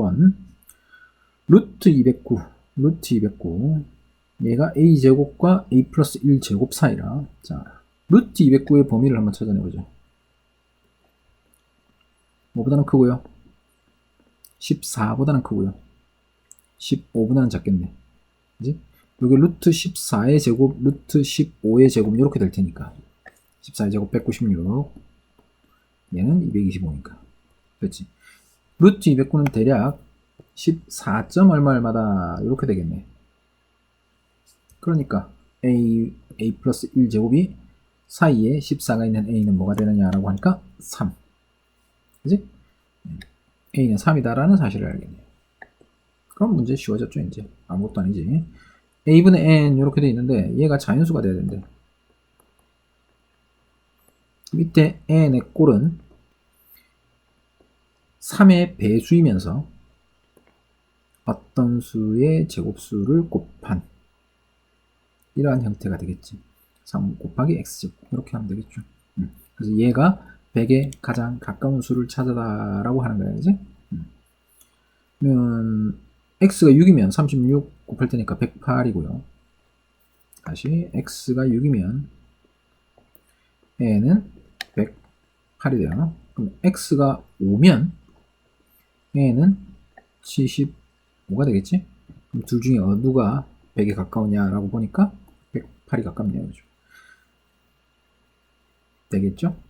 200번 루트 209 루트 209 얘가 a제곱과 a 플러스 1제곱 사이라. 자 루트 209의 범위를 한번 찾아내보죠. 뭐보다는 크고요? 14보다는 크고요. 15보다는 작겠네. 그지? 여기 루트 14의 제곱 루트 15의 제곱 이렇게 될 테니까. 14의 제곱 196 얘는 225니까. 그렇지 루트 209는 대략 14점 얼마 얼마다 이렇게 되겠네. 그러니까 a a 플러스 1제곱이 사이에 14가 있는 a는 뭐가 되느냐라고 하니까 3 그지? a는 3이다라는 사실을 알겠네요. 그럼 문제 쉬워졌죠 이제. 아무것도 아니지. A분의 n 이렇게 돼 있는데 얘가 자연수가 돼야 된대. 밑에 n의 꼴은 3의 배수이면서 어떤 수의 제곱수를 곱한 이러한 형태가 되겠지. 3 곱하기 x제곱 이렇게 하면 되겠죠. 음. 그래서 얘가 100에 가장 가까운 수를 찾아라라고 하는 거야, 그지? 음. 그러면 x가 6이면 36 곱할 테니까 108이고요. 다시 x가 6이면 n은 108이 돼요. 그럼 x가 5면 n은 75가 되겠지? 그럼 둘 중에 어느 누가 100에 가까우냐라고 보니까 108이 가깝네요. 그죠? 되겠죠?